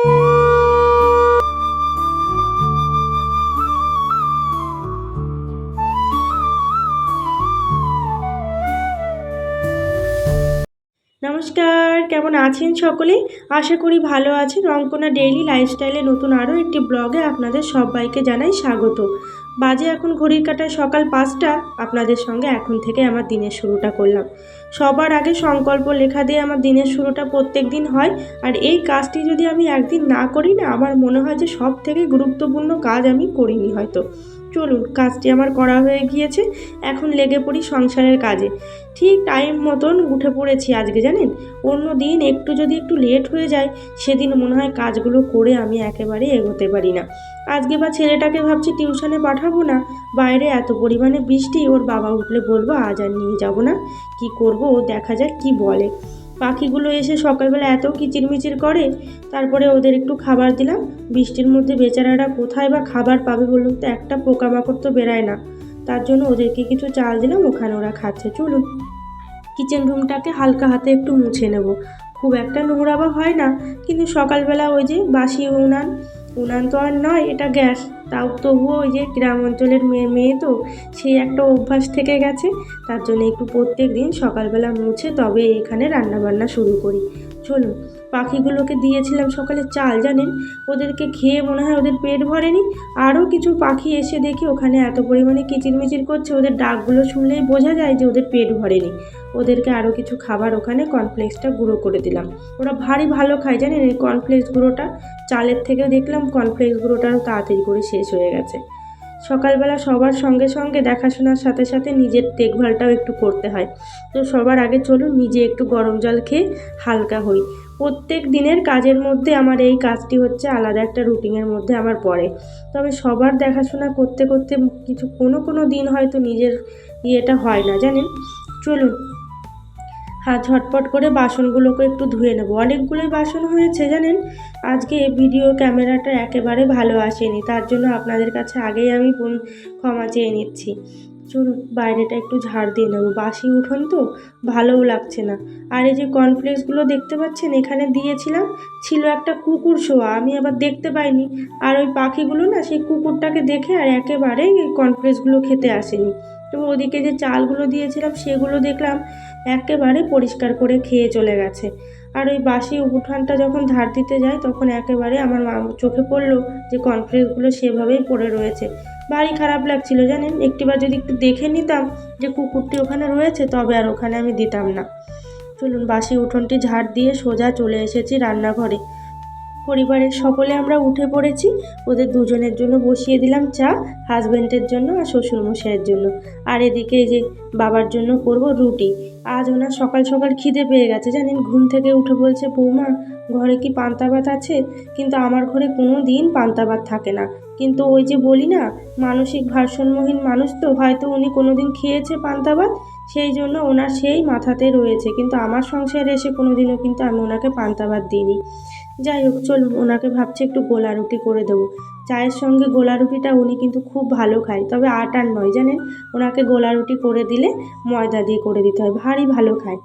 নমস্কার, কেমন আছেন সকলে? আশা করি ভালো আছেন। অঙ্কনা ডেইলি লাইফস্টাইলে নতুন আরও একটি ব্লগে আপনাদের সবাইকে জানাই স্বাগত। বাজে এখন ঘড়ির কাটায় সকাল পাঁচটা, আপনাদের সঙ্গে এখন থেকে আমার দিনের শুরুটা করলাম। সবার আগে সংকল্প লেখা দিয়ে আমার দিনের শুরুটা প্রত্যেক দিন হয়, আর এই কাজটি যদি আমি একদিন না করি না, আমার মনে হয় যে সব থেকে গুরুত্বপূর্ণ কাজ আমি করিনি হয়তো। চলুন, কাজটি আমার করা হয়ে গিয়েছে, এখন লেগে পড়ি সংসারের কাজে। ঠিক টাইম মতন উঠে পড়েছি আজকে, জানেন? অন্য দিন একটু যদি একটু লেট হয়ে যায়, সেদিন মনে হয় কাজগুলো করে আমি একেবারে এগোতে পারি না। আজকে বা ছেলেটাকে ভাবছি টিউশনে পাঠাবো না, বাইরে এত পরিমাণে বৃষ্টি, ওর বাবা উঠলে বলব, আজ আর নিয়ে যাব না, কি করব? ও দেখা যাক কি বলে। পাখিগুলো এসে সকালবেলা এত কিচিরমিচির করে, তারপরে ওদের একটু খাবার দিলাম। বৃষ্টির মধ্যে বেচারারা কোথায় বা খাবার পাবে বলুন তো, একটা পোকামাকড় তো বেরায় না। তার জন্য ওদেরকে কিছু চাল দিলাম, ওখানে ওরা খাচ্ছে। চলুন কিচেন রুমটাকে হালকা হাতে একটু মুছে নেব। খুব একটা নোংরা বা হয় না, কিন্তু সকালবেলা ওই যে বাসি উনান উনান তো আর নয়, এটা গ্যাস। তাও তবুও ওই যে গ্রাম অঞ্চলের মেয়ে মেয়ে তো সেই একটা অভ্যাস থেকে গেছে। তার জন্য একটু প্রত্যেক দিন সকালবেলা মুছে তবে এখানে রান্নাবান্না শুরু করি। চলুন পাখিগুলোকে দিয়েছিলাম সকালে চাল, জানেন? ওদেরকে খেয়ে মনে হয় ওদের পেট ভরেনি। আরও কিছু পাখি এসে দেখি ওখানে এত পরিমাণে কিচিরমিচির করছে, ওদের ডাকগুলো শুনলেই বোঝা যায় যে ওদের পেট ভরেনি। ওদেরকে আরও কিছু খাবার ওখানে কর্নফ্লেক্সটা গুঁড়ো করে দিলাম। ওরা ভারী ভালো খায়, জানেন? এই কর্নফ্লেক্স গুঁড়োটা? চালের থেকে দেখলাম কর্নফ্লেক্স গুঁড়োটা তাড়াতাড়ি করে শেষ হয়ে গেছে। সকালবেলা সবার সঙ্গে সঙ্গে দেখাশোনার সাথে সাথে নিজের দেখভালটাও একটু করতে হয়। তো সবার আগে চলুন নিজে একটু গরম জল খেয়ে হালকা হই। প্রত্যেক দিনের কাজের মধ্যে আমার এই কাজটি হচ্ছে আলাদা একটা রুটিনের মধ্যে আমার পড়ে। তবে সবার দেখাশোনা করতে করতে কিছু কোনো কোনো দিন হয়তো নিজের ইয়েটা হয় না, জানেন? চলুন হাত ঝটপট করে বাসনগুলোকে একটু ধুয়ে নেব। অনেকগুলোই বাসন হয়েছে জানেন? আজকে ভিডিও ক্যামেরাটা একেবারে ভালো আসেনি, তার জন্য আপনাদের কাছে আগেই আমি ক্ষমা চেয়ে নিচ্ছি। চলুন, বাইরেটা একটু ঝাড় দিয়ে নেব। বাসি উঠোন তো, ভালোও লাগছে না। আর এই যে কর্নফ্লেক্সগুলো দেখতে পাচ্ছেন? এখানে দিয়েছিলাম, ছিল একটা কুকুর শোয়া, আমি আবার দেখতে পাইনি। আর ওই পাখিগুলো না, সেই কুকুরটাকে দেখে আর একেবারে কর্নফ্লেক্সগুলো খেতে আসেনি। তো ওদিকে যে চালগুলো দিয়েছিলাম, সেগুলো দেখলাম একেবারে পরিষ্কার করে খেয়ে চলে গেছে। আর ওই বাসি উঠানটা যখন ধার দিতে যায়, তখন একেবারে আমার মা চোখে পড়ল যে কনফ্লেক্সগুলো সেভাবেই পড়ে রয়েছে। ভারী খারাপ লাগছিল জানেন? একটিবার যদি একটু দেখে নিতাম যে কুকুরটি ওখানে রয়েছে, তবে আর ওখানে আমি দিতাম না। চলুন, বাসি উঠোনটি ঝাড় দিয়ে সোজা চলে এসেছি রান্নাঘরে। পরিবারের সকলে আমরা উঠে পড়েছি। ওদের দুজনের জন্য বসিয়ে দিলাম চা হাজব্যান্ডের জন্য আর শ্বশুরমশাইয়ের জন্য। আর এদিকে যে বাবার জন্য করব রুটি। আজ ওনার সকাল সকাল খিদে পেয়ে গেছে, জানেন? ঘুম থেকে উঠে বলছে, বৌমা, ঘরে কি পান্তা ভাত আছে? কিন্তু আমার ঘরে কোনো দিন পান্তা ভাত থাকে না। কিন্তু ওই যে বলি না, মানসিক ভারসাম্যহীন মানুষ তো, হয়তো উনি কোনো দিন খেয়েছে পান্তা ভাত, সেই জন্য ওনার সেই মাথাতে রয়েছে। কিন্তু আমার সংসারে এসে কোনো দিনও কিন্তু আমি ওনাকে পান্তা ভাত দিইনি। যাই হোক, চলুন, ওনাকে ভাবছি একটু গোলা রুটি করে দেবো। চায়ের সঙ্গে গোলা রুটিটা উনি কিন্তু খুব ভালো খায়, তবে আটার নয়, জানেন? ওনাকে গোলা রুটি করে দিলে ময়দা দিয়ে করে দিতে হয়, ভারী ভালো খায়।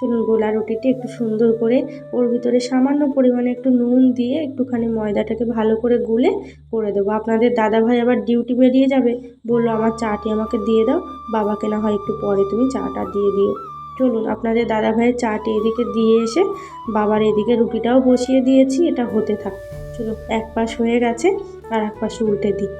চলুন গোলা রুটিটি একটু সুন্দর করে ওর ভিতরে সামান্য পরিমাণে একটু নুন দিয়ে একটুখানি ময়দাটাকে ভালো করে গুলে করে দেবো। আপনাদের দাদাভাই আবার ডিউটি বেরিয়ে যাবে, বলল, আমার চাটি আমাকে দিয়ে দাও, বাবাকে না হয় একটু পরে তুমি চাটা দিয়ে দিও। চলুন আপনাদের দাদা ভাইয়ের চাটি এদিকে দিয়ে এসে বাবার এদিকে রুটিটাও বসিয়ে দিয়েছি, এটা হতে থাক। চলুন, এক পাশ হয়ে গেছে আর এক পাশে উল্টে দিই।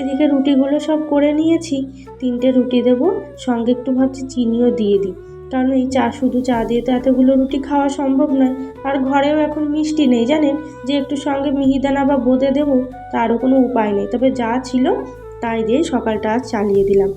এদিকে রুটিগুলো সব করে নিয়েছি, তিনটে রুটি দেবো, সঙ্গে একটু ভাবছি চিনিও দিয়ে দিই। কারণ এই চা, শুধু চা দিয়ে তো এতগুলো রুটি খাওয়া সম্ভব নয়। আর ঘরেও এখন মিষ্টি নেই, জানেন? যে একটু সঙ্গে মিহিদানা বা বোঁদে দেবো, তারও কোনো উপায় নেই। তবে যা ছিল, তাই দিয়ে সকালটা চালিয়ে দিলাম।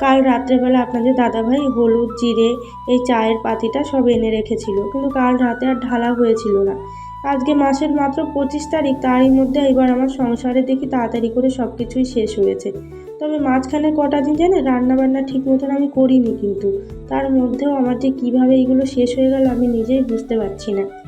কাল রাত্রেবেলা আপনাদের দাদাভাই হলুদ, জিরে, এই চায়ের পাতিটা সব এনে রেখেছিল। কিন্তু কাল রাতে আর ঢালা হয়েছিল না। আজকে মাসের মাত্র পঁচিশ তারিখ, তারই মধ্যে এবার আমার সংসারে দেখি তাড়াতাড়ি করে সব কিছুই শেষ হয়েছে। তবে মাঝখানে কটা দিন জানে রান্নাবান্না ঠিক মতন আমি করিনি কিন্তু। তার মধ্যেও আমার যে কীভাবে এইগুলো শেষ হয়ে গেল আমি নিজেই বুঝতে পারছি না।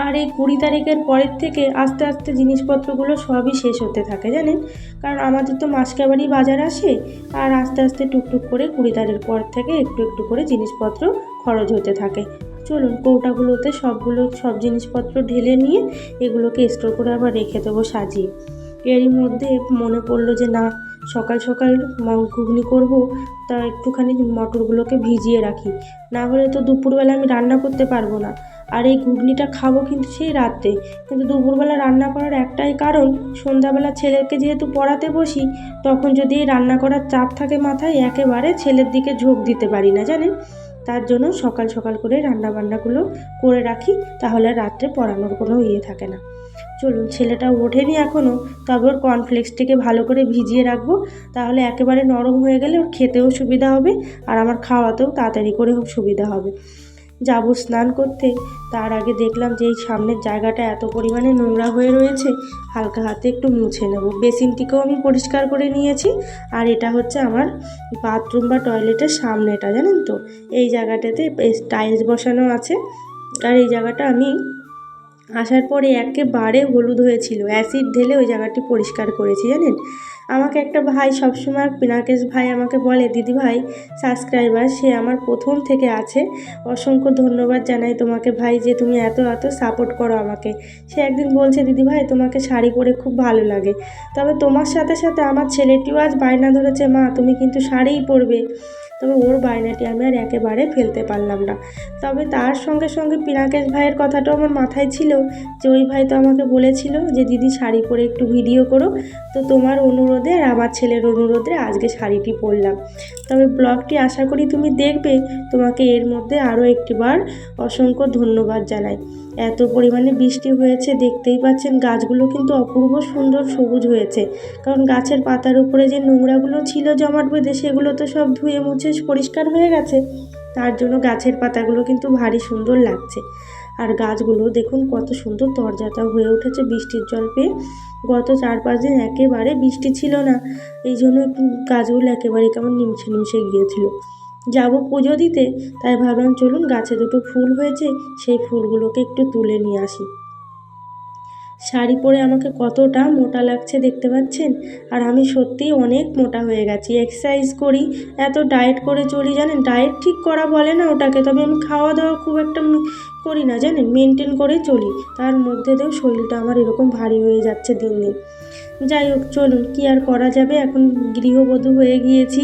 আর এই কুড়ি তারিখের পরের থেকে আস্তে আস্তে জিনিসপত্রগুলো সবই শেষ হতে থাকে, জানেন? কারণ আমাদের তো মাসকাবারি বাজার আসে, আর আস্তে আস্তে টুকটুক করে কুড়ি তারিখের পর থেকে একটু একটু করে জিনিসপত্র খরচ হতে থাকে। চলুন, কৌটাগুলোতে সবগুলো, সব জিনিসপত্র ঢেলে নিয়ে এগুলোকে স্টোর করে আবার রেখে দেবো সাজিয়ে। এরই মধ্যে মনে পড়ল যে না, সকাল সকাল ঘুগনি করব, তা একটুখানি মটরগুলোকে ভিজিয়ে রাখি। না হলে তো দুপুরবেলা আমি রান্না করতে পারব না। আর এই ঘুগনিটা খাব কিন্তু সেই রাত্রে। কিন্তু দুপুরবেলা রান্না করার একটাই কারণ, সন্ধ্যাবেলা ছেলেকে যেহেতু পড়াতে বসি, তখন যদি এই রান্না করার চাপ থাকে মাথায়, একেবারে ছেলের দিকে ঝোঁক দিতে পারি না, জানেন? তার জন্য সকাল সকাল করে রান্না বান্নাগুলো করে রাখি, তাহলে রাত্রে পড়ানোর কোনো ইয়ে থাকে না। চলুন, ছেলেটা ওঠেনি এখনও তবে ওর কর্নফ্লেক্সটিকে ভালো করে ভিজিয়ে রাখব, তাহলে একেবারে নরম হয়ে গেলে ওর খেতেও সুবিধা হবে, আর আমার খাওয়াতেও তাড়াতাড়ি করে সুবিধা হবে। যাব স্নান করতে। তার আগে দেখলাম যে এই সামনের জায়গাটা এত পরিমাণে নোংরা হয়ে রয়েছে, হালকা হাতে একটু মুছে নেব। বেসিনটিকেও আমি পরিষ্কার করে নিয়েছি। আর এটা হচ্ছে আমার বাথরুম বা টয়লেটের সামনেটা, জানেন তো? এই জায়গাটাতে টাইলস বসানো আছে। আর এই জায়গাটা আমি আসার পরে একেবারে হলুদ হয়েছিল। অ্যাসিড ঢেলে ওই জায়গাটি পরিষ্কার করেছি, জানেন? আমাকে একটা ভাই সবসময়, পিনাকেশ ভাই আমাকে বলে, দিদি ভাই সাবস্ক্রাইবার সে আমার প্রথম থেকে আছে। অসংখ্য ধন্যবাদ জানাই তোমাকে ভাই যে তুমি এত এত সাপোর্ট করো আমাকে। সে একদিন বলছে, দিদি ভাই, তোমাকে শাড়ি পরে খুব ভালো লাগে। তবে তোমার সাথে সাথে আমার ছেলেটিও আজ বায়না ধরেছে, মা, তুমি কিন্তু শাড়িই পরবে। তবে ওর বায়নাটি আমি আর একেবারে ফেলতে পারলাম না। তবে তার সঙ্গে সঙ্গে পিনাকেশ ভাইয়ের কথাটাও আমার মাথায় ছিল যে, ওই ভাই তো আমাকে বলেছিল যে, দিদি, শাড়ি পরে একটু ভিডিও করো। তো তোমার অনুরোধে আর আমার ছেলের অনুরোধে আজকে শাড়িটি পরলাম। তবে ব্লগটি আশা করি তুমি দেখবে। তোমাকে এর মধ্যে আরও একটিবার অসংখ্য ধন্যবাদ জানাই। এত পরিমাণে বৃষ্টি হয়েছে, দেখতেই পাচ্ছেন গাছগুলো কিন্তু অপূর্ব সুন্দর সবুজ হয়েছে। কারণ গাছের পাতার উপরে যে নোংরাগুলো ছিল জমাট বেঁধে, সেগুলো তো সব ধুয়ে মুছে পরিষ্কার হয়ে গেছে। তার জন্য গাছের পাতাগুলো কিন্তু ভারী সুন্দর লাগছে। আর গাছগুলো দেখুন কত সুন্দর তরজাতা হয়ে উঠেছে বৃষ্টির জল পেয়ে। গত চার পাঁচ দিন একেবারে বৃষ্টি ছিল না। এই জন্য গাছগুলো একেবারে কেমন নিমছে নিমছে গিয়েছিল। যাব পুজো দিতে। তাই ভাবলাম, চলুন গাছে দুটো ফুল হয়েছে, সেই ফুলগুলোকে একটু তুলে নিয়ে আসি। শাড়ি পরে আমাকে কতটা মোটা লাগছে দেখতে পাচ্ছেন? আর আমি সত্যিই অনেক মোটা হয়ে গেছি। এক্সারসাইজ করি, এত ডায়েট করে চলি, জানেন? ডায়েট ঠিক করা বলে না ওটাকে, তবে আমি খাওয়া দাওয়া খুব একটা করি না, জানেন? মেনটেন করে চলি। তার মধ্যে দিয়েও শরীরটা আমার এরকম ভারী হয়ে যাচ্ছে দিন দিন। যাই হোক, চলুন, কি আর করা যাবে? এখন গৃহবধূ হয়ে গিয়েছি,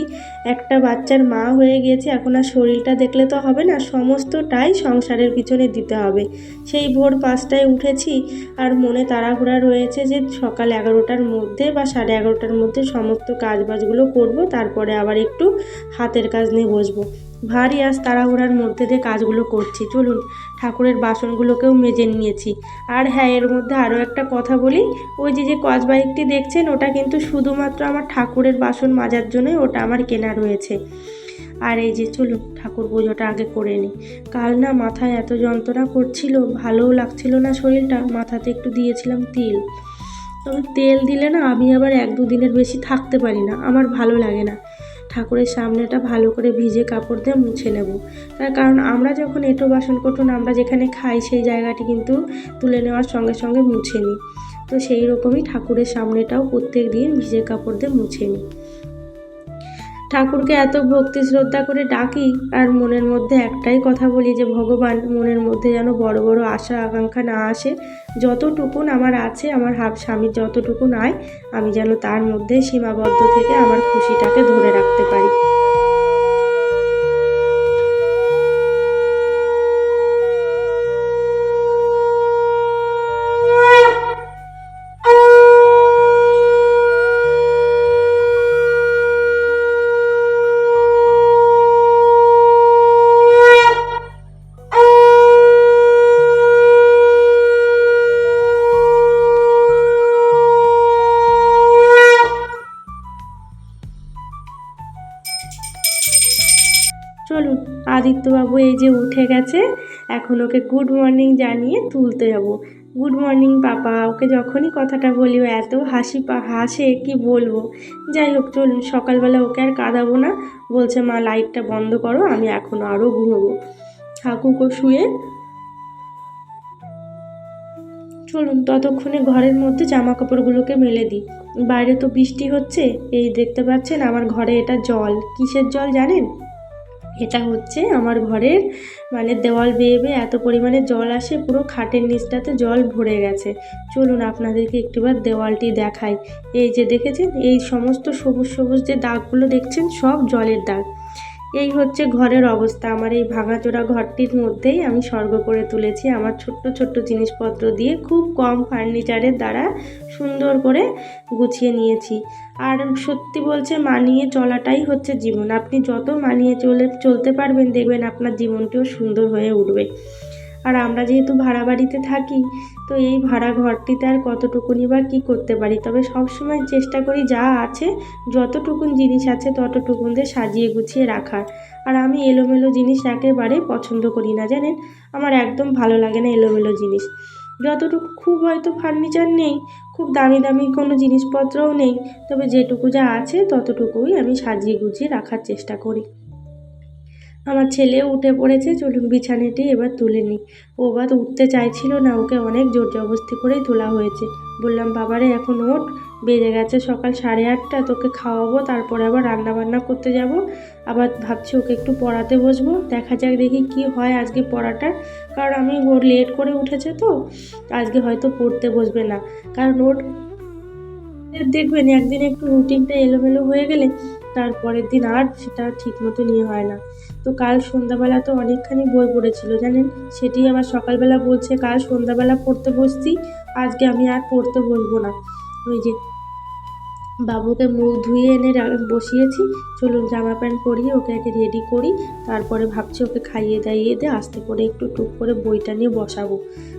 একটা বাচ্চার মা হয়ে গিয়েছি, এখন আর শরীরটা দেখলে তো হবে না, সমস্তটাই সংসারের পিছনে দিতে হবে। সেই ভোর পাঁচটায় উঠেছি, আর মনে তাড়াহুড়া রয়েছে যে সকাল এগারোটার মধ্যে বা সাড়ে এগারোটার মধ্যে সমস্ত কাজবাজগুলো করব, তারপরে আবার একটু হাতের কাজ নিয়ে বসবো। ভারী আজ তাড়াহুড়ার মধ্যে দিয়ে কাজগুলো করছি। চলুন, ঠাকুরের বাসনগুলোকেও মেজে নিয়েছি। আর হ্যাঁ এর মধ্যে আরও একটা কথা বলি। ওই যে যে কচ বাইকটি দেখছেন, ওটা কিন্তু শুধুমাত্র আমার ঠাকুরের বাসন মাজার জন্যই, ওটা আমার কেনা রয়েছে। আর এই যে, চলুন, ঠাকুর পুজোটা আগে করে নিই। কাল না মাথায় এত যন্ত্রণা করছিল, ভালোও লাগছিল না শরীরটা, মাথাতে একটু দিয়েছিলাম তেল। তবে তেল দিলে না আমি আবার এক দু দিনের বেশি থাকতে পারি না, আমার ভালো লাগে না। ঠাকুরের সামনেটা ভালো করে ভিজে কাপড় দিয়ে মুছে নেব। তার কারণ আমরা যখন এটো বাসন কোটন আমরা যেখানে খাই সেই জায়গাটি কিন্তু তুলে নেওয়ার সঙ্গে সঙ্গে মুছে নিই। তো সেই রকমই ঠাকুরের সামনেটাও প্রত্যেক দিন ভিজে কাপড় দিয়ে মুছে নিই। ঠাকুরকে এত ভক্তি শ্রদ্ধা করে ডাকি, আর মনের মধ্যে একটাই কথা বলি যে, ভগবান, মনের মধ্যে যেন বড় বড় আশা, আকাঙ্ক্ষা না আসে। যতটুকুন আমার আছে, আমার হাফ স্বামীর যতটুকুন আয় আমি যেন তার মধ্যে সীমাবদ্ধ থেকে আমার খুশিটাকে ধরে রাখতে পারি। চলুন, আদিত্যবাবু এই যে উঠে গেছে, এখন ওকে গুড মর্নিং জানিয়ে তুলতে যাব। গুড মর্নিং পাপা। ওকে যখনই কথাটা বলি, ও এত হাসি পা, হাসে, কি বলব? যাই হোক, চলুন, সকালবেলা ওকে আর কাঁদাবো না। বলছে, মা লাইটটা বন্ধ করো, আমি এখন আরও ঘুমোবো। থাকুক ও শুয়ে। চলুন, ততক্ষণে ঘরের মধ্যে জামা কাপড়গুলোকে মেলে দিই। বাইরে তো বৃষ্টি হচ্ছে, এই দেখতে পাচ্ছেন, আমার ঘরে এটা জল। কিসের জল জানেন? এটা হচ্ছে আমার ঘরের মানে দেওয়াল বেয়ে বেয়ে এত পরিমাণে জল আসে, পুরো খাটের নিচটাতে জল ভরে গেছে। চলুন আপনাদেরকে একটুবার দেওয়ালটি দেখাই। এই যে দেখেছেন, এই সমস্ত সবুজ সবুজ যে দাগগুলো দেখছেন, সব জলের দাগ। এই হচ্ছে ঘরের অবস্থা। আমার এই ভাঙাচোরা ঘরটির মধ্যেই আমি স্বর্গ করে তুলেছি। আমার ছোট্ট ছোট্ট জিনিসপত্র দিয়ে খুব কম ফার্নিচারের দ্বারা সুন্দর করে গুছিয়ে নিয়েছি। আর সত্যি বলছে, মানিয়ে চলাটাই হচ্ছে জীবন। আপনি যত মানিয়ে চলে, চলতে পারবেন, দেখবেন আপনার জীবনটিও সুন্দর হয়ে উঠবে। আর আমরা যেহেতু ভাড়া বাড়িতে থাকি, তো এই ভাড়া ঘরটিতে আর কতটুকুনি বা কী করতে পারি? তবে সবসময় চেষ্টা করি যা আছে, যতটুকুন জিনিস আছে ততটুকুন দিয়ে সাজিয়ে গুছিয়ে রাখার। আর আমি এলোমেলো জিনিস একেবারে পছন্দ করি না, জানেন? আমার একদম ভালো লাগে না এলোমেলো জিনিস। যতটুকু খুব হয়তো ফার্নিচার নেই, খুব দামি দামি কোনো জিনিসপত্রও নেই, তবে যেটুকু যা আছে ততটুকুই আমি সাজিয়ে গুছিয়ে রাখার চেষ্টা করি। আমার ছেলেও উঠে পড়েছে, চলুন বিছানাটি এবার তুলে নিই। ও বা তো উঠতে চাইছিল না, ওকে অনেক জোর জবস্তি করেই তোলা হয়েছে। বললাম, বাবারে, এখন ওঠ, বেজে গেছে সকাল সাড়ে আটটা, তোকে খাওয়াবো, তারপরে আবার রান্না বান্না করতে যাব। আবার ভাবছি ওকে একটু পড়াতে বসবো, দেখা যাক দেখি কি হয় আজকে পড়াটা কারণ আমি ওর লেট করে উঠেছে তো, আজকে হয়তো পড়তে বসবে না। কারণ ওর দেখবেন একদিন একটু রুটিনটা এলোমেলো হয়ে গেলে, তারপরের দিন আর সেটা ঠিক মতো নিয়ে হয় না। তো কাল সন্ধ্যাবেলা তো অনেকখানি বই পড়েছিল, জানেন? সেটি আবার সকালবেলা বলছে, কাল সন্ধ্যাবেলা পড়তে বসছি, আজকে আমি আর পড়তে বসবো না। ওই যে বাবুকে মুখ ধুয়ে এনে বসিয়েছি, চলুন জামা প্যান্ট পরিয়ে ওকে আগে রেডি করি, তারপরে ভাবছি ওকে খাইয়ে দাইয়ে দিয়ে আস্তে করে একটু টুক করে বইটা নিয়ে বসাবো।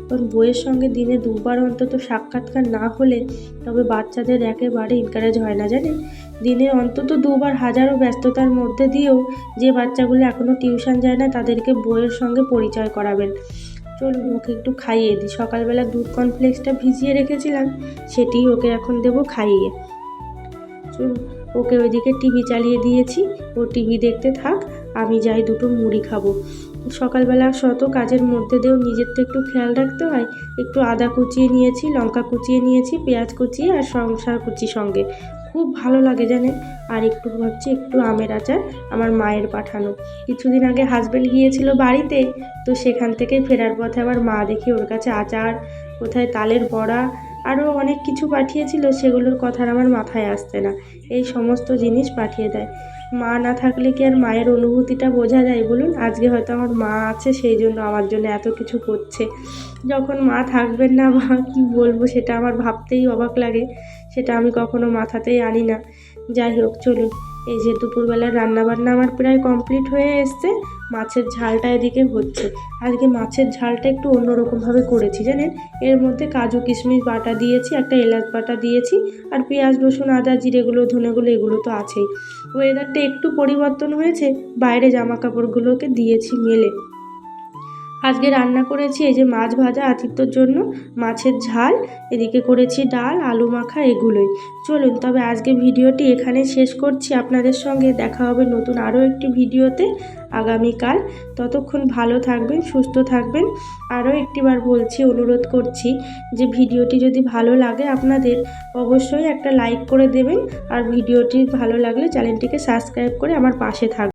কারণ বইয়ের সঙ্গে দিনে দুবার অন্তত সাক্ষাৎকার না হলে তবে বাচ্চাদের একেবারে এনকারেজ হয় না, জানেন? দিনে অন্তত দুবার হাজারো ব্যস্ততার মধ্যে দিয়েও যে বাচ্চাগুলো এখনও টিউশন যায় না, তাদেরকে বইয়ের সঙ্গে পরিচয় করাবেন। চলুন, ওকে একটু খাইয়ে দিই। সকালবেলা দুধ কর্নফ্লেক্সটা ভিজিয়ে রেখেছিলাম সেটি ওকে এখন দেবো খাইয়ে। চলুন, ওকে ওইদিকে টিভি চালিয়ে দিয়েছি। ও টিভি দেখতে থাক, আমি যাই দুটো মুড়ি খাব। সকালবেলা শত কাজের মধ্যে দিয়েও নিজের তো একটু খেয়াল রাখতে হয়। একটু আদা কুচিয়ে নিয়েছি, লঙ্কা কুচিয়ে নিয়েছি, পেঁয়াজ কুচিয়ে আর সংসার কুচি সঙ্গে। খুব ভালো লাগে জানেন? আর একটু ভাবছি একটু আমের আচার আমার মায়ের পাঠানো। কিছুদিন আগে হাজব্যান্ড গিয়েছিল বাড়িতে, তো সেখান থেকে ফেরার পথে আবার মা দেখি ওর কাছে আচার, কোথায় তালের বড়া, আরও অনেক কিছু পাঠিয়েছিল, সেগুলোর কথা আমার মাথায় আসছে না। এই সমস্ত জিনিস পাঠিয়ে দেয়। মা না থাকলে কি আর মায়ের অনুভূতিটা বোঝা যায়? বলুন, আজকে হয়তো আমার মা আছে, সেই জন্য আমার জন্য এত কিছু করছে। যখন মা থাকবেন না বা কী বলব, সেটা আমার ভাবতেই অবাক লাগে। সেটা আমি কখনো মাথাতেই আনি না। যাই হোক, চলুন। এই যে দুপুরবেলার রান্নাবান্না আমার প্রায় কমপ্লিট হয়ে এসছে, মাছের ঝালটা এদিকে হচ্ছে। আজকে মাছের ঝালটা একটু অন্যরকমভাবে করেছি, জানেন? এর মধ্যে কাজু, কিশমিশ বাটা দিয়েছি, একটা এলাচ বাটা দিয়েছি, আর পেঁয়াজ, রসুন, আদা জিরেগুলো ধনেগুলো এগুলো তো আছেই। ওয়েদারটা একটু পরিবর্তন হয়েছে, বাইরে জামা কাপড়গুলোকে দিয়েছি মেলে। আজকে রান্না করেছি এই যে মাছ ভাজা আতিথ্যর জন্য, মাছের ঝাল, এদিকে করেছি ডাল, আলু মাখা, এগুলোই। চলুন, তবে আজকে ভিডিওটি এখানে শেষ করছি। আপনাদের সঙ্গে দেখা হবে নতুন আরও একটি ভিডিওতে। আগামীকাল ততক্ষণ ভালো থাকবেন, সুস্থ থাকবেন। আরও একটিবার বলছি, অনুরোধ করছি যে ভিডিওটি যদি ভালো লাগে আপনাদের, অবশ্যই একটা লাইক করে দেবেন। আর ভিডিওটি ভালো লাগলে চ্যানেলটিকে সাবস্ক্রাইব করে আমার পাশে থাকবেন।